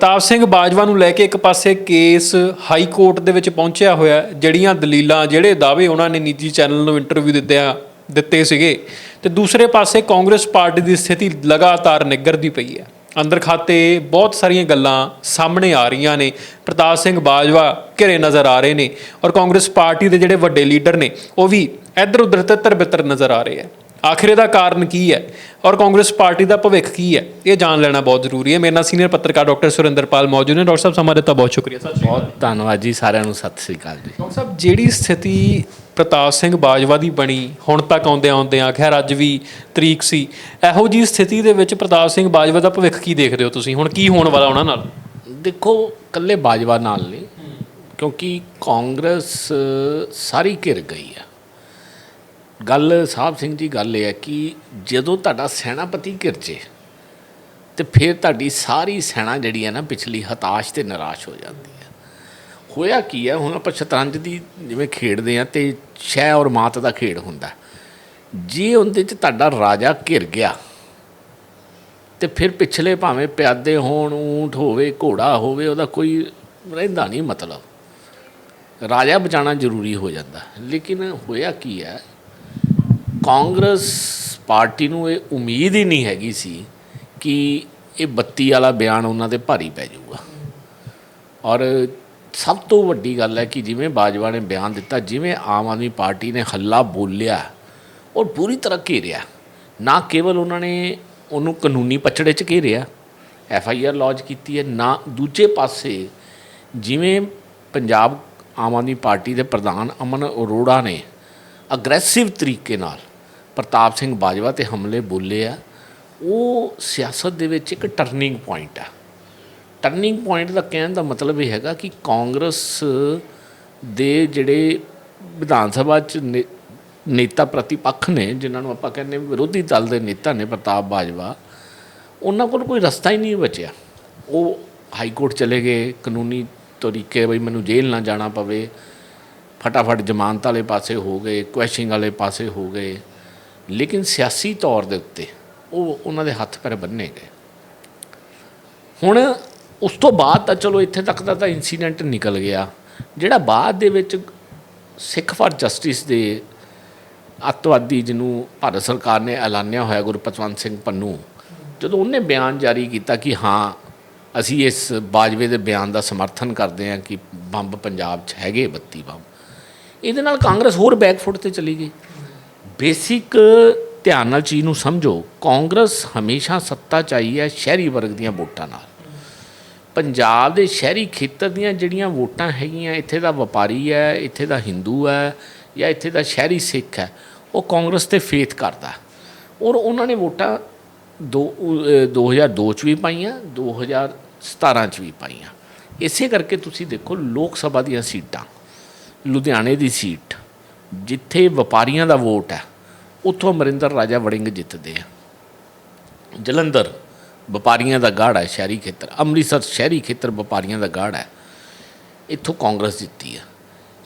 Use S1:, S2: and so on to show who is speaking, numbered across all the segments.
S1: ਪ੍ਰਤਾਪ ਸਿੰਘ ਬਾਜਵਾ ਨੂੰ ਲੈ ਕੇ ਇੱਕ ਪਾਸੇ ਕੇਸ ਹਾਈ ਕੋਰਟ ਦੇ ਵਿੱਚ ਪਹੁੰਚਿਆ ਹੋਇਆ ਜਿਹੜੀਆਂ ਦਲੀਲਾਂ, ਜਿਹੜੇ ਦਾਅਵੇ ਉਹਨਾਂ ਨੇ ਨਿੱਜੀ ਚੈਨਲ ਨੂੰ ਇੰਟਰਵਿਊ ਦਿੱਤਿਆਂ, ਦਿੱਤੇ ਸੀਗੇ। ਤੇ ਦੂਸਰੇ ਪਾਸੇ ਕਾਂਗਰਸ ਪਾਰਟੀ ਦੀ ਸਥਿਤੀ ਲਗਾਤਾਰ ਨਿੱਗਰਦੀ ਪਈ ਹੈ। ਅੰਦਰ ਖਾਤੇ ਬਹੁਤ ਸਾਰੀਆਂ ਗੱਲਾਂ ਸਾਹਮਣੇ ਆ ਰਹੀਆਂ ਨੇ। ਪ੍ਰਤਾਪ ਸਿੰਘ ਬਾਜਵਾ ਘਿਰੇ ਨਜ਼ਰ ਆ ਰਹੇ ਨੇ ਔਰ ਕਾਂਗਰਸ ਪਾਰਟੀ ਦੇ ਜਿਹੜੇ ਵੱਡੇ ਲੀਡਰ ਨੇ, ਉਹ ਵੀ ਇੱਧਰ ਉੱਧਰ ਤਿੱਤਰ ਬਿੱਤਰ ਨਜ਼ਰ ਆ ਰਹੇ ਹੈ। ਆਖਿਰ ਇਹਦਾ ਕਾਰਨ ਕੀ ਹੈ? ਔਰ ਕਾਂਗਰਸ ਪਾਰਟੀ ਦਾ ਭਵਿੱਖ ਕੀ ਹੈ? ਇਹ ਜਾਣ ਲੈਣਾ ਬਹੁਤ ਜ਼ਰੂਰੀ ਹੈ। ਮੇਰੇ ਨਾਲ ਸੀਨੀਅਰ ਪੱਤਰਕਾਰ ਡਾਕਟਰ ਸੁਰਿੰਦਰਪਾਲ ਮੌਜੂਦ ਨੇ। ਡਾਕਟਰ ਸਾਹਿਬ ਸਮਾਂ ਦਿੱਤਾ ਬਹੁਤ ਸ਼ੁਕਰੀਆ। ਸਤਿ ਸ਼੍ਰੀ ਅਕਾਲ।
S2: ਬਹੁਤ ਧੰਨਵਾਦ ਜੀ ਸਾਰਿਆਂ ਨੂੰ। ਸਤਿ ਸ੍ਰੀ ਅਕਾਲ ਜੀ।
S1: ਡਾਕਟਰ ਸਾਹਿਬ ਜਿਹੜੀ ਸਥਿਤੀ ਪ੍ਰਤਾਪ ਸਿੰਘ ਬਾਜਵਾ ਦੀ ਬਣੀ ਹੁਣ ਤੱਕ ਆਉਂਦੇ ਆਉਂਦੇ ਆ ਖੈਰ ਅੱਜ ਵੀ ਤਰੀਕ ਸੀ ਇਹੋ ਜੀ ਸਥਿਤੀ ਦੇ ਵਿੱਚ ਪ੍ਰਤਾਪ ਸਿੰਘ ਬਾਜਵਾ ਦਾ ਭਵਿੱਖ ਕੀ ਦੇਖਦੇ ਹੋ ਤੁਸੀਂ? ਹੁਣ ਕੀ ਹੋਣ ਵਾਲਾ ਉਹਨਾਂ ਨਾਲ?
S2: ਦੇਖੋ ਕੱਲੇ ਬਾਜਵਾ ਨਾਲ ਨਹੀਂ ਕਿਉਂਕਿ ਕਾਂਗਰਸ ਸਾਰੀ ਘਿਰ ਗਈ ਆ। ਗੱਲ ਸਾਹਿਬ ਸਿੰਘ ਜੀ, ਗੱਲ ਇਹ ਹੈ ਕਿ ਜਦੋਂ ਤੁਹਾਡਾ ਸੈਨਾਪਤੀ ਘਿਰ ਜੇ, ਤੇ ਫਿਰ ਤੁਹਾਡੀ ਸਾਰੀ ਸੈਨਾ ਜਿਹੜੀ ਹੈ ਨਾ ਪਿਛਲੀ ਹਤਾਸ਼ ਤੇ ਨਿਰਾਸ਼ ਹੋ ਜਾਂਦੀ ਹੈ। ਹੋਇਆ ਕੀ ਹੈ, ਹੁਣ ਆਪਾਂ ਸ਼ਤਰੰਜ ਦੀ ਜਿਵੇਂ ਖੇਡਦੇ ਆ ਤੇ ਸ਼ੈ ਔਰ ਮਾਤ ਦਾ ਖੇਡ ਹੁੰਦਾ ਜੇ ਉਹਦੇ ਚ ਤੁਹਾਡਾ ਰਾਜਾ ਘਿਰ ਗਿਆ, ਤੇ ਫਿਰ ਪਿਛਲੇ ਭਾਵੇਂ ਪਿਆਦੇ ਹੋਣ, ਊਂਠ ਹੋਵੇ, ਘੋੜਾ ਹੋਵੇ, ਉਹਦਾ ਕੋਈ ਰਹਿੰਦਾ ਨਹੀਂ ਮਤਲਬ। ਰਾਜਾ ਬਚਾਉਣਾ ਜ਼ਰੂਰੀ ਹੋ ਜਾਂਦਾ ਲੇਕਿਨ ਹੋਇਆ ਕੀ ਹੈ ਕਾਂਗਰਸ ਪਾਰਟੀ ਨੂੰ ਇਹ ਉਮੀਦ ਹੀ ਨਹੀਂ ਹੈਗੀ ਸੀ ਕਿ ਇਹ ਬੱਤੀ ਵਾਲਾ ਬਿਆਨ ਉਹਨਾਂ ਦੇ ਭਾਰੀ ਪੈ ਜਾਊਗਾ। ਔਰ ਸਭ ਤੋਂ ਵੱਡੀ ਗੱਲ ਹੈ ਕਿ ਜਿਵੇਂ ਬਾਜਵਾ ਨੇ ਬਿਆਨ ਦਿੱਤਾ, ਜਿਵੇਂ ਆਮ ਆਦਮੀ ਪਾਰਟੀ ਨੇ ਹੱਲਾ ਬੋਲਿਆ ਔਰ ਪੂਰੀ ਤਰ੍ਹਾਂ ਘੇਰਿਆ। ਨਾ ਕੇਵਲ ਉਹਨਾਂ ਨੇ ਉਹਨੂੰ ਕਾਨੂੰਨੀ ਪਛੜੇ 'ਚ ਘੇਰਿਆ, ਐਫ ਆਈ ਆਰ ਲੌਂਚ ਕੀਤੀ ਹੈ, ਨਾ ਦੂਜੇ ਪਾਸੇ ਜਿਵੇਂ ਪੰਜਾਬ ਆਮ ਆਦਮੀ ਪਾਰਟੀ ਦੇ ਪ੍ਰਧਾਨ ਅਮਨ ਅਰੋੜਾ ਨੇ ਅਗਰੈਸਿਵ ਤਰੀਕੇ ਨਾਲ ਪ੍ਰਤਾਪ ਸਿੰਘ ਬਾਜਵਾ ਤੇ ਹਮਲੇ ਬੋਲੇ ਆ, ਉਹ ਸਿਆਸਤ ਦੇ ਵਿੱਚ ਇੱਕ ਟਰਨਿੰਗ ਪੁਆਇੰਟ ਆ। ਟਰਨਿੰਗ ਪੁਆਇੰਟ ਦਾ ਕਹਿਣ ਦਾ ਮਤਲਬ ਇਹ ਹੈਗਾ ਕਿ ਕਾਂਗਰਸ ਦੇ ਜਿਹੜੇ ਵਿਧਾਨ ਸਭਾ ਚ ਨੇ- ਨੇਤਾ ਪ੍ਰਤੀਪੱਖ ਨੇ, ਜਿਨ੍ਹਾਂ ਨੂੰ ਆਪਾਂ ਕਹਿੰਦੇ ਵਿਰੋਧੀ ਦਲ ਦੇ ਨੇਤਾ ਨੇ ਪ੍ਰਤਾਪ ਬਾਜਵਾ, ਉਹਨਾਂ ਕੋਲ ਕੋਈ ਰਸਤਾ ਹੀ ਨਹੀਂ ਬਚਿਆ। ਉਹ ਹਾਈ ਕੋਰਟ ਚਲੇ ਗਏ, ਕਾਨੂੰਨੀ ਤਰੀਕੇ ਬਈ ਮੈਨੂੰ ਜੇਲ੍ਹ ਨਾ ਜਾਣਾ ਪਵੇ, ਫਟਾਫਟ ਜ਼ਮਾਨਤ ਵਾਲੇ ਪਾਸੇ ਹੋ ਗਏ ਕੁਐਸ਼ਿੰਗ ਵਾਲੇ ਪਾਸੇ ਹੋ ਗਏ। ਲੇਕਿਨ ਸਿਆਸੀ ਤੌਰ ਦੇ ਉੱਤੇ ਉਹ ਉਹਨਾਂ ਦੇ ਹੱਥ ਪੈਰ ਬੰਨੇ ਗਏ। ਹੁਣ ਉਸ ਤੋਂ ਬਾਅਦ ਤਾਂ ਚਲੋ ਇੱਥੇ ਤੱਕ ਦਾ ਤਾਂ ਇਨਸੀਡੈਂਟ ਨਿਕਲ ਗਿਆ। ਜਿਹੜਾ ਬਾਅਦ ਦੇ ਵਿੱਚ ਸਿੱਖ ਫਾਰ ਜਸਟਿਸ ਦੇ ਅੱਤਵਾਦੀ ਜਿਹਨੂੰ ਭਾਰਤ ਸਰਕਾਰ ਨੇ ਐਲਾਨਿਆ ਹੋਇਆ ਗੁਰਪਤਵੰਤ ਸਿੰਘ ਪੰਨੂ, ਜਦੋਂ ਉਹਨੇ ਬਿਆਨ ਜਾਰੀ ਕੀਤਾ ਕਿ ਹਾਂ, ਅਸੀਂ ਇਸ ਬਾਜਵੇ ਦੇ ਬਿਆਨ ਦਾ ਸਮਰਥਨ ਕਰਦੇ ਹਾਂ ਕਿ ਬੰਬ ਪੰਜਾਬ 'ਚ ਹੈਗੇ 32 ਬੰਬ। ਇਹਦੇ ਨਾਲ ਕਾਂਗਰਸ ਹੋਰ ਬੈਕਫੁੱਟ ਤੇ ਚਲੀ ਗਈ। ਬੇਸਿਕ ਧਿਆਨ ਨਾਲ ਚੀਜ਼ ਨੂੰ ਸਮਝੋ। ਕਾਂਗਰਸ ਹਮੇਸ਼ਾ ਸੱਤਾ 'ਚ ਆਈ ਹੈ ਸ਼ਹਿਰੀ ਵਰਗ ਦੀਆਂ ਵੋਟਾਂ ਨਾਲ। ਪੰਜਾਬ ਦੇ ਸ਼ਹਿਰੀ ਖੇਤਰ ਦੀਆਂ ਜਿਹੜੀਆਂ ਵੋਟਾਂ ਹੈਗੀਆਂ, ਇੱਥੇ ਦਾ ਵਪਾਰੀ ਹੈ, ਇੱਥੇ ਦਾ ਹਿੰਦੂ ਹੈ ਜਾਂ ਇੱਥੇ ਦਾ ਸ਼ਹਿਰੀ ਸਿੱਖ ਹੈ, ਉਹ ਕਾਂਗਰਸ ਤੇ ਫੇਥ ਕਰਦਾ। ਔਰ ਉਹਨਾਂ ਨੇ ਵੋਟਾਂ ਦੋ, ਅਹ 2002 ਚ ਵੀ ਪਾਈਆਂ 2017 ਚ ਵੀ ਪਾਈਆਂ। ਇਸੇ ਕਰਕੇ ਤੁਸੀਂ ਦੇਖੋ ਲੋਕ ਸਭਾ ਦੀਆਂ ਸੀਟਾਂ, ਲੁਧਿਆਣੇ ਦੀ ਸੀਟ, ਜਿੱਥੇ ਵਪਾਰੀਆਂ ਦਾ ਵੋਟ ਹੈ ਉੱਥੋਂ ਅਮਰਿੰਦਰ ਰਾਜਾ ਵੜਿੰਗ ਜਿੱਤਦੇ ਆ। ਜਲੰਧਰ ਵਪਾਰੀਆਂ ਦਾ ਗਾੜ ਹੈ, ਸ਼ਹਿਰੀ ਖੇਤਰ। ਅੰਮ੍ਰਿਤਸਰ ਸ਼ਹਿਰੀ ਖੇਤਰ ਵਪਾਰੀਆਂ ਦਾ ਗਾੜ ਹੈ। ਇੱਥੋਂ ਕਾਂਗਰਸ ਜਿੱਤੀ ਆ।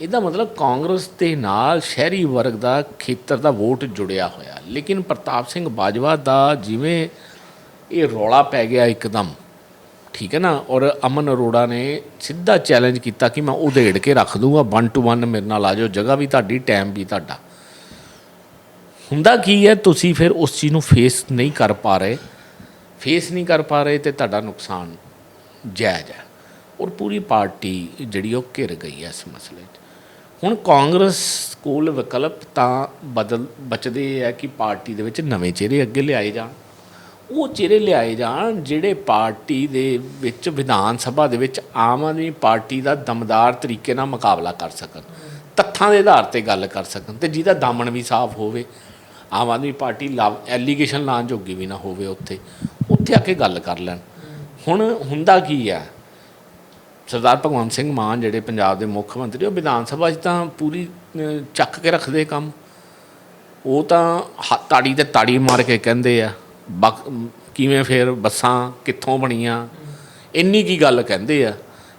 S2: ਇਹਦਾ ਮਤਲਬ ਕਾਂਗਰਸ ਦੇ ਨਾਲ ਸ਼ਹਿਰੀ ਵਰਗ ਦਾ ਖੇਤਰ ਦਾ ਵੋਟ ਜੁੜਿਆ ਹੋਇਆ। ਲੇਕਿਨ ਪ੍ਰਤਾਪ ਸਿੰਘ ਬਾਜਵਾ ਦਾ ਜਿਵੇਂ ਇਹ ਰੌਲਾ ਪੈ ਗਿਆ ਇੱਕਦਮ, ਠੀਕ ਹੈ ਨਾ? ਔਰ ਅਮਨ ਅਰੋੜਾ ਨੇ ਸਿੱਧਾ ਚੈਲੰਜ ਕੀਤਾ ਕਿ ਮੈਂ ਉਧੇੜ ਕੇ ਰੱਖ ਦੂੰਗਾ 1 ਟੂ 1 ਮੇਰੇ ਨਾਲ ਆ ਜਾਓ, ਜਗ੍ਹਾ ਵੀ ਤੁਹਾਡੀ ਟਾਈਮ ਵੀ ਤੁਹਾਡਾ। ਹੁੰਦਾ ਕੀ ਹੈ, ਤੁਸੀਂ ਫਿਰ ਉਸ ਚੀਜ਼ ਨੂੰ ਫੇਸ ਨਹੀਂ ਕਰ ਪਾ ਰਹੇ। ਫੇਸ ਨਹੀਂ ਕਰ ਪਾ ਰਹੇ ਤੇ ਤੁਹਾਡਾ ਨੁਕਸਾਨ ਜਾਇਜ਼ ਹੈ। ਔਰ ਪੂਰੀ ਪਾਰਟੀ ਜਿਹੜੀ ਉਹ ਘਿਰ ਗਈ ਹੈ ਇਸ ਮਸਲੇ 'ਚ। ਹੁਣ ਕਾਂਗਰਸ ਕੋਲ ਵਿਕਲਪ ਤਾਂ ਬਦਲ, ਬਚਦੇ ਹੈ ਕਿ ਪਾਰਟੀ ਦੇ ਵਿੱਚ ਨਵੇਂ ਚਿਹਰੇ ਅੱਗੇ ਲਿਆਏ ਜਾਣ। ਉਹ ਚਿਹਰੇ ਲਿਆਏ ਜਾਣ ਜਿਹੜੇ ਪਾਰਟੀ ਦੇ ਵਿੱਚ, ਵਿਧਾਨ ਸਭਾ ਦੇ ਵਿੱਚ ਆਮ ਆਦਮੀ ਪਾਰਟੀ ਦਾ ਦਮਦਾਰ ਤਰੀਕੇ ਨਾਲ ਮੁਕਾਬਲਾ ਕਰ ਸਕਣ। ਤੱਥਾਂ ਦੇ ਆਧਾਰ ਤੇ ਗੱਲ ਕਰ ਸਕਣ ਤੇ ਜਿਹਦਾ ਦਾਮਨ ਵੀ ਸਾਫ਼ ਹੋਵੇ। ਆਮ ਆਦਮੀ ਪਾਰਟੀ ਲਾਭ ਐਲੀਗੇਸ਼ਨ ਲਾਉਣ ਜੋਗੀ ਵੀ ਨਾ ਹੋਵੇ ਉੱਥੇ ਉੱਥੇ ਆ ਕੇ ਗੱਲ ਕਰ ਲੈਣ ਹੁਣ ਹੁੰਦਾ ਕੀ ਆ ਸਰਦਾਰ ਭਗਵੰਤ ਸਿੰਘ ਮਾਨ ਜਿਹੜੇ ਪੰਜਾਬ ਦੇ ਮੁੱਖ ਮੰਤਰੀ ਉਹ ਵਿਧਾਨ ਸਭਾ 'ਚ ਤਾਂ ਪੂਰੀ ਚੱਕ ਕੇ ਰੱਖਦੇ ਕੰਮ ਉਹ ਤਾਂ ਹ- ਤਾੜੀ ਤੇ ਤਾੜੀ ਮਾਰ ਕੇ ਕਹਿੰਦੇ ਆ ਬਕ- ਕਿਵੇਂ ਫੇਰ ਬੱਸਾਂ ਕਿੱਥੋਂ ਬਣੀਆਂ ਇੰਨੀ ਕੀ ਗੱਲ ਕਹਿੰਦੇ ਆ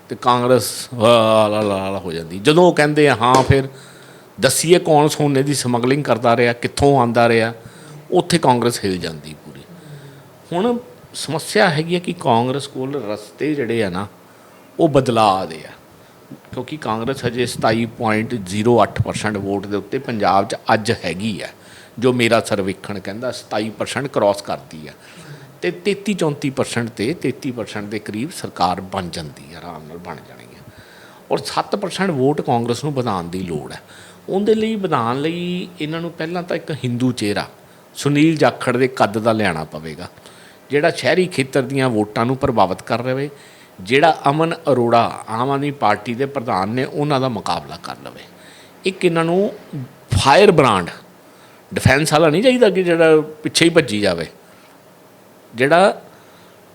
S2: ਤੇ ਕਾਂਗਰਸ ਲਾ ਲਾ ਹੋ ਜਾਂਦੀ ਜਦੋਂ ਉਹ ਕਹਿੰਦੇ ਆ ਹਾਂ ਫਿਰ ਦੱਸੀਏ ਕੌਣ ਸੋਨੇ ਦੀ ਸਮਗਲਿੰਗ ਕਰਦਾ ਰਿਹਾ, ਕਿੱਥੋਂ ਆਂਦਾ ਰਿਹਾ, ਉੱਥੇ ਕਾਂਗਰਸ ਹਿਲ ਜਾਂਦੀ ਪੂਰੀ। ਹੁਣ ਸਮੱਸਿਆ ਹੈਗੀ ਹੈ ਕਿ ਕਾਂਗਰਸ ਕੋਲ ਰਸਤੇ ਜਿਹੜੇ ਆ ਨਾ, ਉਹ ਬਦਲਾਅ ਦੇ ਆ। ਕਿਉਂਕਿ ਕਾਂਗਰਸ ਹਜੇ 27.08% ਵੋਟ ਦੇ ਉੱਤੇ ਪੰਜਾਬ 'ਚ ਅੱਜ ਹੈਗੀ ਆ, ਜੋ ਮੇਰਾ ਸਰਵੇਖਣ ਕਹਿੰਦਾ 27% ਕ੍ਰਾਸ ਕਰਦੀ ਆ। ਤੇ 33 34% ਤੇ 33% ਦੇ ਕਰੀਬ ਸਰਕਾਰ ਬਣ ਜਾਂਦੀ ਆ, ਆਰਾਮ ਨਾਲ ਬਣ ਜਾਣੀ ਆ। ਔਰ 7% ਵੋਟ ਕਾਂਗਰਸ ਨੂੰ ਵਧਾਉਣ ਦੀ ਲੋੜ ਹੈ ਉਹਦੇ ਲਈ ਵਧਾਉਣ ਲਈ ਇਹਨਾਂ ਨੂੰ ਪਹਿਲਾਂ ਤਾਂ ਇੱਕ ਹਿੰਦੂ ਚਿਹਰਾ, ਸੁਨੀਲ ਜਾਖੜ ਦੇ ਕੱਦ ਦਾ ਲਿਆਣਾ ਪਵੇਗਾ, ਜਿਹੜਾ ਸ਼ਹਿਰੀ ਖੇਤਰ ਦੀਆਂ ਵੋਟਾਂ ਨੂੰ ਪ੍ਰਭਾਵਿਤ ਕਰ ਰਹੇ ਜਿਹੜਾ ਅਮਨ ਅਰੋੜਾ ਆਮ ਆਦਮੀ ਪਾਰਟੀ ਦੇ ਪ੍ਰਧਾਨ ਨੇ ਉਹਨਾਂ ਦਾ ਮੁਕਾਬਲਾ ਕਰ ਲਵੇ। ਇੱਕ ਇਹਨਾਂ ਨੂੰ ਫਾਇਰ ਬ੍ਰਾਂਡ, ਡਿਫੈਂਸ ਵਾਲਾ ਨਹੀਂ ਚਾਹੀਦਾ ਕਿ ਜਿਹੜਾ ਪਿੱਛੇ ਹੀ ਭੱਜੀ ਜਾਵੇ, ਜਿਹੜਾ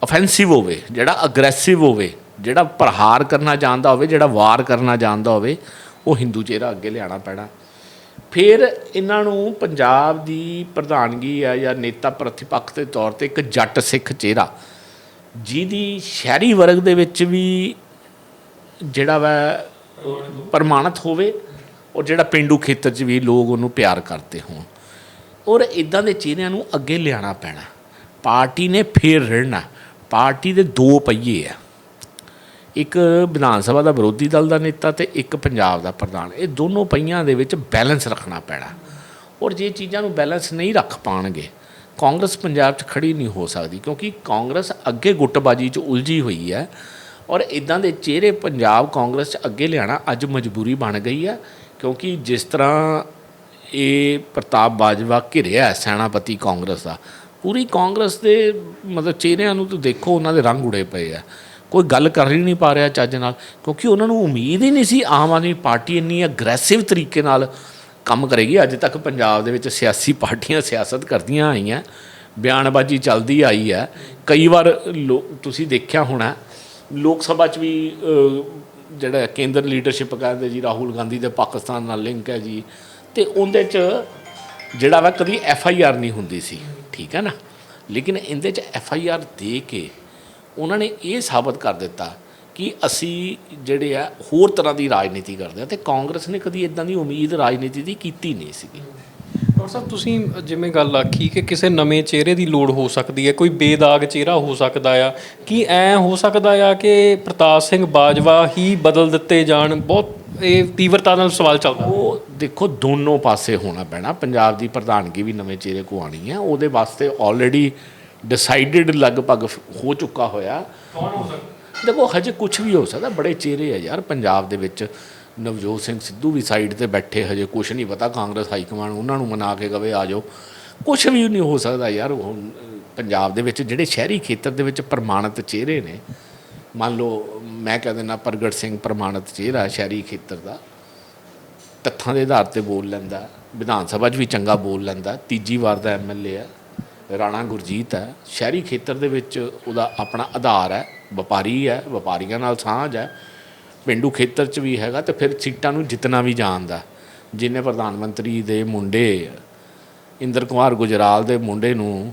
S2: ਅਫੈਂਸਿਵ ਹੋਵੇ, ਜਿਹੜਾ ਅਗਰੈਸਿਵ ਹੋਵੇ, ਜਿਹੜਾ ਪ੍ਰਹਾਰ ਕਰਨਾ ਜਾਣਦਾ ਹੋਵੇ, ਜਿਹੜਾ ਵਾਰ ਕਰਨਾ ਜਾਣਦਾ ਹੋਵੇ ਉਹ ਹਿੰਦੂ ਚਿਹਰਾ ਅੱਗੇ ਲਿਆਣਾ ਪੈਣਾ। ਫਿਰ ਇਹਨਾਂ ਨੂੰ ਪੰਜਾਬ ਦੀ ਪ੍ਰਧਾਨਗੀ ਆ ਜਾਂ ਨੇਤਾ ਪ੍ਰਤੀਪੱਖ ਦੇ ਤੌਰ ਤੇ ਇੱਕ ਜੱਟ ਸਿੱਖ ਚਿਹਰਾ, ਜਿਹਦੀ ਸ਼ਹਿਰੀ ਵਰਗ ਦੇ ਵਿੱਚ ਵੀ ਜਿਹੜਾ ਵਾ ਪ੍ਰਮਾਣਿਤ ਹੋਵੇ ਔਰ ਜਿਹੜਾ ਪਿੰਡੂ ਖੇਤਰ 'ਚ ਵੀ ਲੋਕ ਉਹਨੂੰ ਪਿਆਰ ਕਰਦੇ ਹੋਣ। ਔਰ ਇਦਾਂ ਦੇ ਚਿਹਰਿਆਂ ਨੂੰ ਅੱਗੇ ਲਿਆਣਾ ਪੈਣਾ। ਪਾਰਟੀ ਨੇ ਫੇਰ ਰਹਿਣਾ ਪਾਰਟੀ ਦੇ ਦੋ ਪਹੀਏ ਆ। ਇੱਕ ਵਿਧਾਨ ਸਭਾ ਦਾ ਵਿਰੋਧੀ ਦਲ ਦਾ ਨੇਤਾ ਤੇ ਇੱਕ ਪੰਜਾਬ ਦਾ ਪ੍ਰਧਾਨ। ਇਹ ਦੋਨੋਂ ਪਹੀਆਂ ਦੇ ਵਿੱਚ ਬੈਲੈਂਸ ਰੱਖਣਾ ਪੈਣਾ। ਔਰ ਜੇ ਚੀਜ਼ਾਂ ਨੂੰ ਬੈਲੈਂਸ ਨਹੀਂ ਰੱਖ ਪਾਣਗੇ, ਕਾਂਗਰਸ ਪੰਜਾਬ 'ਚ ਖੜੀ ਨਹੀਂ ਹੋ ਸਕਦੀ ਕਿਉਂਕਿ ਕਾਂਗਰਸ ਅੱਗੇ ਗੁੱਟਬਾਜੀ 'ਚ ਉਲਝੀ ਹੋਈ ਹੈ ਔਰ ਇਦਾਂ ਦੇ ਚਿਹਰੇ ਪੰਜਾਬ ਕਾਂਗਰਸ 'ਚ ਅੱਗੇ ਲਿਆਣਾ ਅੱਜ ਮਜਬੂਰੀ ਬਣ ਗਈ ਹੈ ਕਿਉਂਕਿ ਜਿਸ ਤਰ੍ਹਾਂ ਇਹ ਪ੍ਰਤਾਪ ਬਾਜਵਾ ਘਿਰਿਆ ਸੈਨਾਪਤੀ ਕਾਂਗਰਸ ਦਾ, ਪੂਰੀ ਕਾਂਗਰਸ ਦੇ ਮਤਲਬ ਚਿਹਰਿਆਂ ਨੂੰ ਤੁਸੀਂ ਦੇਖੋ ਉਹਨਾਂ ਦੇ ਰੰਗ ਉੜੇ ਪਏ ਆ। ਕੋਈ ਗੱਲ ਕਰ ਹੀ ਨਹੀਂ ਪਾ ਰਿਹਾ ਚੱਜ ਨਾਲ, ਕਿਉਂਕਿ ਉਹਨਾਂ ਨੂੰ ਉਮੀਦ ਹੀ ਨਹੀਂ ਸੀ ਆਮ ਆਦਮੀ ਪਾਰਟੀ ਇੰਨੀ ਅਗਰੈਸਿਵ ਤਰੀਕੇ ਨਾਲ ਕੰਮ ਕਰੇਗੀ। ਅੱਜ ਤੱਕ ਪੰਜਾਬ ਦੇ ਵਿੱਚ ਸਿਆਸੀ ਪਾਰਟੀਆਂ ਸਿਆਸਤ ਕਰਦੀਆਂ ਆਈਆਂ, ਬਿਆਨਬਾਜ਼ੀ ਚੱਲਦੀ ਆਈ ਹੈ। ਕਈ ਵਾਰ ਲੋ- ਤੁਸੀਂ ਦੇਖਿਆ ਹੋਣਾ, ਲੋਕ ਸਭਾ 'ਚ ਵੀ ਜਿਹੜਾ ਕੇਂਦਰ ਲੀਡਰਸ਼ਿਪ ਕਹਿੰਦੇ ਜੀ, ਰਾਹੁਲ ਗਾਂਧੀ ਦੇ ਪਾਕਿਸਤਾਨ ਨਾਲ ਲਿੰਕ ਹੈ ਜੀ। ਤੇ ਉਹਦੇ 'ਚ ਜਿਹੜਾ ਵਾ ਕਦੀ ਐਫ ਆਈ ਆਰ ਨਹੀਂ ਹੁੰਦੀ ਸੀ, ਠੀਕ ਹੈ ਨਾ? ਲੇਕਿਨ ਇਹਦੇ 'ਚ ਐਫ ਆਈ ਆਰ ਦੇ ਕੇ ਉਹਨਾਂ ਨੇ ਇਹ ਸਾਬਤ ਕਰ ਦਿੱਤਾ ਕਿ ਅਸੀਂ ਜਿਹੜੇ ਆ ਹੋਰ ਤਰ੍ਹਾਂ ਦੀ ਰਾਜਨੀਤੀ ਕਰਦੇ ਆ ਤੇ ਕਾਂਗਰਸ ਨੇ ਕਦੀ ਇਦਾਂ ਦੀ ਉਮੀਦ ਰਾਜਨੀਤੀ ਦੀ ਕੀਤੀ ਨਹੀਂ ਸੀਗੀ।
S1: ਡਾਕਟਰ ਸਾਹਿਬ ਤੁਸੀਂ ਜਿਵੇਂ ਗੱਲ ਆਖੀ ਕਿ ਕਿਸੇ ਨਵੇਂ ਚਿਹਰੇ ਦੀ ਲੋੜ ਹੋ ਸਕਦੀ ਹੈ ਕੋਈ ਬੇਦਾਗ ਚਿਹਰਾ ਹੋ ਸਕਦਾ ਆ ਕੀ ਐ ਹੋ ਸਕਦਾ ਆ ਕਿ ਪ੍ਰਤਾਪ ਸਿੰਘ ਬਾਜਵਾ ਹੀ ਬਦਲ ਦਿੱਤੇ ਜਾਣ? ਬਹੁਤ ਇਹ ਤੀਵਰਤਾ ਨਾਲ ਸਵਾਲ ਚੱਲਦਾ।
S2: ਉਹ ਦੇਖੋ ਦੋਨੋਂ ਪਾਸੇ ਹੋਣਾ ਪੈਣਾ। ਪੰਜਾਬ ਦੀ ਪ੍ਰਧਾਨਗੀ ਵੀ ਨਵੇਂ ਚਿਹਰੇ ਕੋ ਆਣੀ ਹੈ ਉਹਦੇ ਵਾਸਤੇ ਆਲਰੇਡੀ ਡਿਸਾਈਡਡ ਲਗਭਗ ਹੋ ਚੁੱਕਾ ਹੋਇਆ।
S1: ਕੌਣ ਹੋ ਸਕਦਾ?
S2: ਦੇਖੋ ਹਜੇ ਕੁਝ ਵੀ ਹੋ ਸਕਦਾ ਬੜੇ ਚਿਹਰੇ ਆ ਯਾਰ ਪੰਜਾਬ ਦੇ ਵਿੱਚ। ਨਵਜੋਤ ਸਿੰਘ ਸਿੱਧੂ ਵੀ ਸਾਈਡ ਤੇ ਬੈਠੇ ਹਜੇ ਕੁਝ ਨਹੀਂ ਪਤਾ ਕਾਂਗਰਸ ਹਾਈ ਕਮਾਂਡ ਉਹਨਾਂ ਨੂੰ ਮਨਾ ਕੇ ਕਵੇ ਆ ਜਾਓ। ਕੁਝ ਵੀ ਨਹੀਂ ਹੋ ਸਕਦਾ ਯਾਰ ਹੁਣ ਪੰਜਾਬ ਦੇ ਵਿੱਚ ਜਿਹੜੇ ਸ਼ਹਿਰੀ ਖੇਤਰ ਦੇ ਵਿੱਚ ਪ੍ਰਮਾਣਿਤ ਚਿਹਰੇ ਨੇ। ਮੰਨ ਲਓ ਮੈਂ ਕਹਿ ਦਿੰਦਾ ਪ੍ਰਗਟ ਸਿੰਘ ਪ੍ਰਮਾਣਿਤ ਚਿਹਰਾ ਸ਼ਹਿਰੀ ਖੇਤਰ ਦਾ। ਤੱਥਾਂ ਦੇ ਆਧਾਰ ਤੇ ਬੋਲ ਲੈਂਦਾ ਵਿਧਾਨ ਸਭਾ 'ਚ ਵੀ ਚੰਗਾ ਬੋਲ ਲੈਂਦਾ ਤੀਜੀ ਵਾਰ ਦਾ ਐਮਐਲਏ ਹੈ ਰਾਣਾ ਗੁਰਜੀਤ ਹੈ, ਸ਼ਹਿਰੀ ਖੇਤਰ ਦੇ ਵਿੱਚ ਉਹਦਾ ਆਪਣਾ ਆਧਾਰ ਹੈ, ਵਪਾਰੀ ਹੈ, ਵਪਾਰੀਆਂ ਨਾਲ ਸਾਂਝ ਹੈ, ਪਿੰਡੂ ਖੇਤਰ 'ਚ ਵੀ ਹੈਗਾ ਤੇ ਫਿਰ ਸੀਟਾਂ ਨੂੰ ਜਿੱਤਣਾ ਵੀ ਜਾਣਦਾ। ਜਿਨੇ ਪ੍ਰਧਾਨ ਮੰਤਰੀ ਦੇ ਮੁੰਡੇ, ਇੰਦਰ ਕੁਮਾਰ ਗੁਜਰਾਲ ਦੇ ਮੁੰਡੇ ਨੂੰ,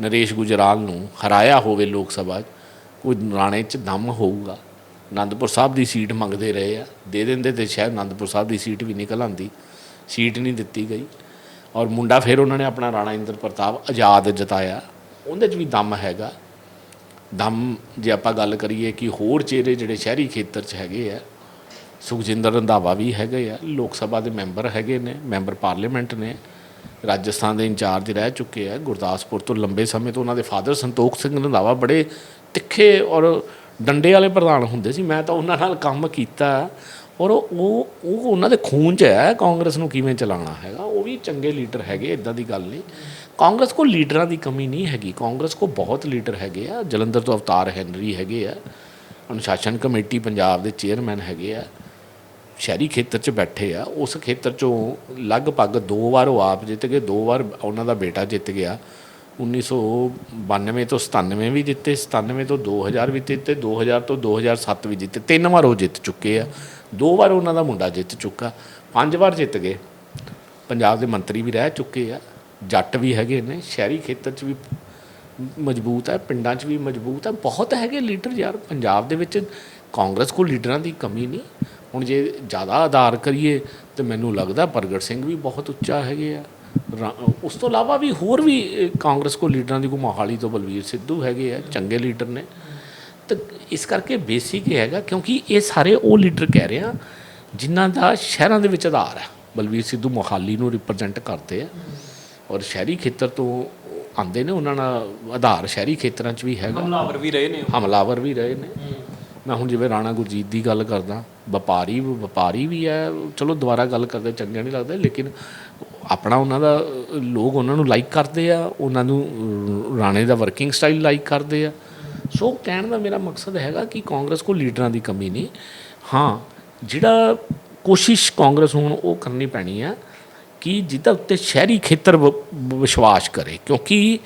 S2: ਨਰੇਸ਼ ਗੁਜਰਾਲ ਨੂੰ ਹਰਾਇਆ ਹੋਵੇ ਲੋਕ ਸਭਾ 'ਚ, ਕੋਈ ਰਾਣੇ 'ਚ ਦਮ ਹੋਊਗਾ। ਆਨੰਦਪੁਰ ਸਾਹਿਬ ਦੀ ਸੀਟ ਮੰਗਦੇ ਰਹੇ ਆ, ਦੇ ਦਿੰਦੇ ਤੇ ਸ਼ਾਇਦ ਆਨੰਦਪੁਰ ਸਾਹਿਬ ਦੀ ਸੀਟ ਵੀ ਨਿਕਲ ਆਂਦੀ। ਸੀਟ ਨਹੀਂ ਦਿੱਤੀ ਗਈ। ਔਰ ਮੁੰਡਾ ਫਿਰ ਉਹਨਾਂ ਨੇ ਆਪਣਾ ਰਾਣਾ ਇੰਦਰ ਪ੍ਰਤਾਪ ਆਜ਼ਾਦ ਜਤਾਇਆ। ਉਹਦੇ 'ਚ ਵੀ ਦਮ ਹੈਗਾ। ਦਮ ਜੇ ਆਪਾਂ ਗੱਲ ਕਰੀਏ ਕਿ ਹੋਰ ਚਿਹਰੇ ਜਿਹੜੇ ਸ਼ਹਿਰੀ ਖੇਤਰ 'ਚ ਹੈਗੇ ਆ, ਸੁਖਜਿੰਦਰ ਰੰਧਾਵਾ ਵੀ ਹੈਗੇ ਆ, ਲੋਕ ਸਭਾ ਦੇ ਮੈਂਬਰ ਹੈਗੇ ਨੇ, ਮੈਂਬਰ ਪਾਰਲੀਮੈਂਟ ਨੇ, ਰਾਜਸਥਾਨ ਦੇ ਇੰਚਾਰਜ ਰਹਿ ਚੁੱਕੇ ਆ, ਗੁਰਦਾਸਪੁਰ ਤੋਂ ਲੰਬੇ ਸਮੇਂ ਤੋਂ ਉਹਨਾਂ ਦੇ ਫਾਦਰ ਸੰਤੋਖ ਸਿੰਘ ਰੰਧਾਵਾ ਬੜੇ ਤਿੱਖੇ ਔਰ ਡੰਡੇ ਵਾਲੇ ਪ੍ਰਧਾਨ ਹੁੰਦੇ ਸੀ। ਮੈਂ ਤਾਂ ਉਹਨਾਂ ਨਾਲ ਕੰਮ ਕੀਤਾ। ਔਰ ਉਹ ਉਹ ਉਹਨਾਂ ਦੇ ਖੂਨ 'ਚ ਹੈ, ਕਾਂਗਰਸ ਨੂੰ ਕਿਵੇਂ ਚਲਾਉਣਾ ਹੈਗਾ, ਉਹ ਵੀ ਚੰਗੇ ਲੀਡਰ ਹੈਗੇ ਇਦਾਂ ਦੀ ਗੱਲ ਨਹੀਂ। ਕਾਂਗਰਸ ਕੋਲ ਲੀਡਰਾਂ ਦੀ ਕਮੀ ਨਹੀਂ ਹੈਗੀ। ਕਾਂਗਰਸ ਕੋਲ ਬਹੁਤ ਲੀਡਰ ਹੈਗੇ ਆ। ਜਲੰਧਰ ਤੋਂ ਅਵਤਾਰ ਹੈਨਰੀ ਹੈਗੇ ਆ। ਅਨੁਸ਼ਾਸਨ ਕਮੇਟੀ ਪੰਜਾਬ ਦੇ ਚੇਅਰਮੈਨ ਹੈਗੇ ਆ। ਸ਼ਹਿਰੀ ਖੇਤਰ 'ਚ ਬੈਠੇ ਆ। ਉਸ ਖੇਤਰ 'ਚੋਂ ਲਗਭਗ ਦੋ ਵਾਰ ਉਹ ਆਪ ਜਿੱਤ ਗਏ, ਦੋ ਵਾਰ ਉਹਨਾਂ ਦਾ ਬੇਟਾ ਜਿੱਤ ਗਿਆ। 1992 ਤੋਂ 97 ਵੀ ਜਿੱਤੇ 97 ਤੋਂ 2000 ਵੀ ਜਿੱਤੇ 2000 ਤੋਂ 2007 ਵੀ ਜਿੱਤੇ। ਤਿੰਨ ਵਾਰ ਉਹ ਜਿੱਤ ਚੁੱਕੇ ਆ। ਦੋ ਵਾਰ ਉਹਨਾਂ ਦਾ ਮੁੰਡਾ ਜਿੱਤ ਚੁੱਕਾ। ਪੰਜ ਵਾਰ ਜਿੱਤ ਗਏ। ਪੰਜਾਬ ਦੇ ਮੰਤਰੀ ਵੀ ਰਹਿ ਚੁੱਕੇ ਆ। ਜੱਟ ਵੀ ਹੈਗੇ ਨੇ। ਸ਼ਹਿਰੀ ਖੇਤਰ 'ਚ ਵੀ ਮਜ਼ਬੂਤ ਹੈ ਪਿੰਡਾਂ 'ਚ ਵੀ ਮਜ਼ਬੂਤ ਹੈ ਬਹੁਤ ਹੈਗੇ ਲੀਡਰ ਯਾਰ। ਪੰਜਾਬ ਦੇ ਵਿੱਚ ਕਾਂਗਰਸ ਕੋਲ ਲੀਡਰਾਂ ਦੀ ਕਮੀ ਨਹੀਂ। ਹੁਣ ਜੇ ਜ਼ਿਆਦਾ ਆਧਾਰ ਕਰੀਏ ਤੇ ਮੈਨੂੰ ਲੱਗਦਾ ਪ੍ਰਗਟ ਸਿੰਘ ਵੀ ਬਹੁਤ ਉੱਚਾ ਹੈਗੇ ਆ। ਉਸ ਤੋਂ ਇਲਾਵਾ ਵੀ ਹੋਰ ਵੀ ਕਾਂਗਰਸ ਕੋ ਲੀਡਰਾਂ ਦੀ ਕੋ ਮੋਹਾਲੀ ਤੋਂ ਬਲਵੀਰ ਸਿੱਧੂ ਹੈਗੇ ਆ ਚੰਗੇ ਲੀਡਰ ਨੇ। ਤਾਂ ਇਸ ਕਰਕੇ ਬੇਸਿਕ ਇਹ ਹੈਗਾ ਕਿਉਂਕਿ ਇਹ ਸਾਰੇ ਉਹ ਲੀਡਰ ਕਹਿ ਰਹੇ ਆ ਜਿਨ੍ਹਾਂ ਦਾ ਸ਼ਹਿਰਾਂ ਦੇ ਵਿੱਚ ਆਧਾਰ ਹੈ। ਬਲਵੀਰ ਸਿੱਧੂ ਮੋਹਾਲੀ ਨੂੰ ਰਿਪਰੈਜ਼ੈਂਟ ਕਰਦੇ ਆ ਔਰ ਸ਼ਹਿਰੀ ਖੇਤਰ ਤੋਂ ਆਉਂਦੇ ਨੇ ਉਹਨਾਂ ਨਾਲ ਆਧਾਰ ਸ਼ਹਿਰੀ ਖੇਤਰਾਂ 'ਚ ਵੀ ਹੈਗਾ।
S1: ਹਮਲਾਵਰ ਵੀ ਰਹੇ ਨੇ
S2: ਹਮਲਾਵਰ ਵੀ ਰਹੇ ਨੇ। ਮੈਂ ਹੁਣ ਜਿਵੇਂ ਰਾਣਾ ਗੁਰਜੀਤ ਦੀ ਗੱਲ ਕਰਦਾ ਵਪਾਰੀ ਵਪਾਰੀ ਵੀ ਹੈ। ਚਲੋ ਦੁਬਾਰਾ ਗੱਲ ਕਰਦੇ ਚੰਗੇ ਨਹੀਂ ਲੱਗਦੇ ਲੇਕਿਨ ਆਪਣਾ ਉਹਨਾਂ ਦਾ, ਲੋਕ ਉਹਨਾਂ ਨੂੰ ਲਾਈਕ ਕਰਦੇ ਆ, ਉਹਨਾਂ ਨੂੰ ਰਾਣੇ ਦਾ ਵਰਕਿੰਗ ਸਟਾਈਲ ਲਾਈਕ ਕਰਦੇ ਆ। ਸੋ ਕਹਿਣ ਦਾ ਮੇਰਾ ਮਕਸਦ ਹੈਗਾ ਕਿ ਕਾਂਗਰਸ ਕੋ ਲੀਡਰਾਂ ਦੀ ਕਮੀ ਨਹੀਂ। ਹਾਂ, ਜਿਹੜਾ ਕੋਸ਼ਿਸ਼ ਕਾਂਗਰਸ ਹੁਣ ਉਹ ਕਰਨੀ ਪੈਣੀ ਆ ਕਿ ਜਿਹਦਾ ਉੱਤੇ ਸ਼ਹਿਰੀ ਖੇਤਰ ਵਿਸ਼ਵਾਸ ਕਰੇ, ਕਿਉਂਕਿ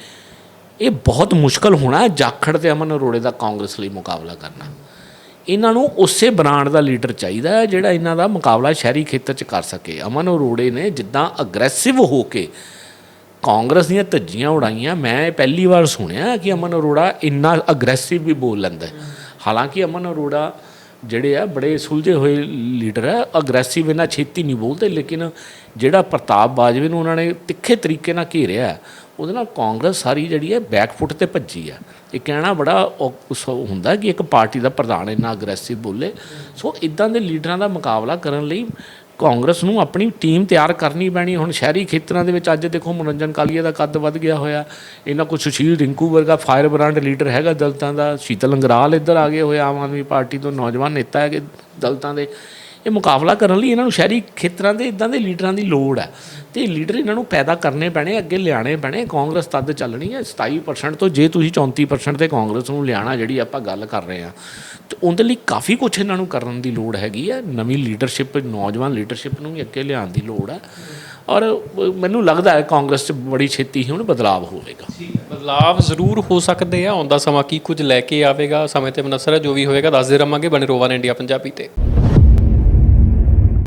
S2: ਇਹ ਬਹੁਤ ਮੁਸ਼ਕਲ ਹੋਣਾ ਜਾਖੜ ਤੇ ਅਮਨ ਅਰੋੜੇ ਦਾ ਕਾਂਗਰਸ ਲਈ ਮੁਕਾਬਲਾ ਕਰਨਾ। ਇਹਨਾਂ ਨੂੰ ਉਸੇ ਬ੍ਰਾਂਡ ਦਾ ਲੀਡਰ ਚਾਹੀਦਾ ਹੈ ਜਿਹੜਾ ਇਹਨਾਂ ਦਾ ਮੁਕਾਬਲਾ ਸ਼ਹਿਰੀ ਖੇਤਰ 'ਚ ਕਰ ਸਕੇ। ਅਮਨ ਅਰੋੜੇ ਨੇ ਜਿੱਦਾਂ ਅਗਰੈਸਿਵ ਹੋ ਕੇ ਕਾਂਗਰਸ ਦੀਆਂ ਧੱਜੀਆਂ ਉਡਾਈਆਂ, ਮੈਂ ਇਹ ਪਹਿਲੀ ਵਾਰ ਸੁਣਿਆ ਕਿ ਅਮਨ ਅਰੋੜਾ ਇੰਨਾ ਅਗਰੈਸਿਵ ਵੀ ਬੋਲ ਲੈਂਦਾ ਹਾਲਾਂਕਿ ਅਮਨ ਅਰੋੜਾ ਜਿਹੜੇ ਆ ਬੜੇ ਸੁਲਝੇ ਹੋਏ ਲੀਡਰ ਹੈ ਅਗਰੈਸਿਵ ਇਹਨਾਂ ਛੇਤੀ ਨਹੀਂ ਬੋਲਦੇ, ਲੇਕਿਨ ਜਿਹੜਾ ਪ੍ਰਤਾਪ ਬਾਜਵੇ ਨੂੰ ਉਹਨਾਂ ਨੇ ਤਿੱਖੇ ਤਰੀਕੇ ਨਾਲ ਘੇਰਿਆ ਉਹਦੇ ਨਾਲ ਕਾਂਗਰਸ ਸਾਰੀ ਜਿਹੜੀ ਹੈ ਬੈਕਫੁੱਟ ਤੇ ਭੱਜੀ ਆ। ਇਹ ਕਹਿਣਾ ਬੜਾ ਔ- ਹੁੰਦਾ ਕਿ ਇੱਕ ਪਾਰਟੀ ਦਾ ਪ੍ਰਧਾਨ ਇੰਨਾ ਅਗਰੈਸਿਵ ਬੋਲੇ। ਸੋ ਇਦਾਂ ਦੇ ਲੀਡਰਾਂ ਦਾ ਮੁਕਾਬਲਾ ਕਰਨ ਲਈ ਕਾਂਗਰਸ ਨੂੰ ਆਪਣੀ ਟੀਮ ਤਿਆਰ ਕਰਨੀ ਪੈਣੀ। ਹੁਣ ਸ਼ਹਿਰੀ ਖੇਤਰਾਂ ਦੇ ਵਿੱਚ ਅੱਜ ਦੇਖੋ ਮਨੋਰੰਜਨ ਕਾਲੀਆ ਦਾ ਕੱਦ ਵੱਧ ਗਿਆ ਹੋਇਆ। ਇਹਨਾਂ ਕੋਲ ਸੁਸ਼ੀਲ ਰਿੰਕੂ ਵਰਗਾ ਫਾਇਰ ਬ੍ਰਾਂਡ ਲੀਡਰ ਹੈਗਾ ਦਲਤਾਂ ਦਾ। ਸ਼ੀਤਲ ਅੰਗਰਾਲ ਇੱਧਰ ਆ ਗਏ ਹੋਏ ਆਮ ਆਦਮੀ ਪਾਰਟੀ ਤੋਂ। ਨੌਜਵਾਨ ਨੇਤਾ ਹੈਗੇ ਦਲਤਾਂ ਦੇ। ਇਹ ਮੁਕਾਬਲਾ ਕਰਨ ਲਈ ਇਹਨਾਂ ਨੂੰ ਸ਼ਹਿਰੀ ਖੇਤਰਾਂ ਦੇ, ਇਦਾਂ ਦੇ ਲੀਡਰਾਂ ਦੀ ਲੋੜ ਹੈ। ਤੇ ਲੀਡਰ ਇਹਨਾਂ ਨੂੰ ਪੈਦਾ ਕਰਨੇ ਪੈਣੇ, ਅੱਗੇ ਲਿਆਣੇ ਪੈਣੇ, ਕਾਂਗਰਸ ਤਦ ਚੱਲਣੀ ਹੈ 27% ਤੋਂ, ਜੇ ਤੁਸੀਂ 34% ਤੇ ਕਾਂਗਰਸ ਨੂੰ ਲਿਆਣਾ ਜਿਹੜੀ ਆਪਾਂ ਗੱਲ ਕਰ ਰਹੇ ਹਾਂ। ਤੇ ਉਹਦੇ ਲਈ ਕਾਫੀ ਕੁਝ ਇਹਨਾਂ ਨੂੰ ਕਰਨ ਦੀ ਲੋੜ ਹੈਗੀ ਹੈ। ਨਵੀਂ ਲੀਡਰਸ਼ਿਪ, ਨੌਜਵਾਨ ਲੀਡਰਸ਼ਿਪ ਨੂੰ ਵੀ ਅੱਗੇ ਲਿਆਉਣ ਦੀ ਲੋੜ ਹੈ। ਔਰ ਮੈਨੂੰ ਲੱਗਦਾ ਹੈ ਕਾਂਗਰਸ 'ਚ ਬੜੀ ਛੇਤੀ ਹੀ ਹੁਣ ਬਦਲਾਅ ਹੋਵੇਗਾ।
S1: ਬਦਲਾਵ ਜ਼ਰੂਰ ਹੋ ਸਕਦੇ ਆ। ਆਉਂਦਾ ਸਮਾਂ ਕੀ ਕੁਝ ਲੈ ਕੇ ਆਵੇਗਾ, ਸਮੇਂ ਤੇ ਮਨਸਰ ਹੈ, ਜੋ ਵੀ ਹੋਵੇਗਾ, ਦੱਸਦੇ ਰਵਾਂਗੇ। ਬਣੇ ਰੋਵਾਨ ਇੰਡੀਆ ਪੰਜਾਬੀ ਤੇ।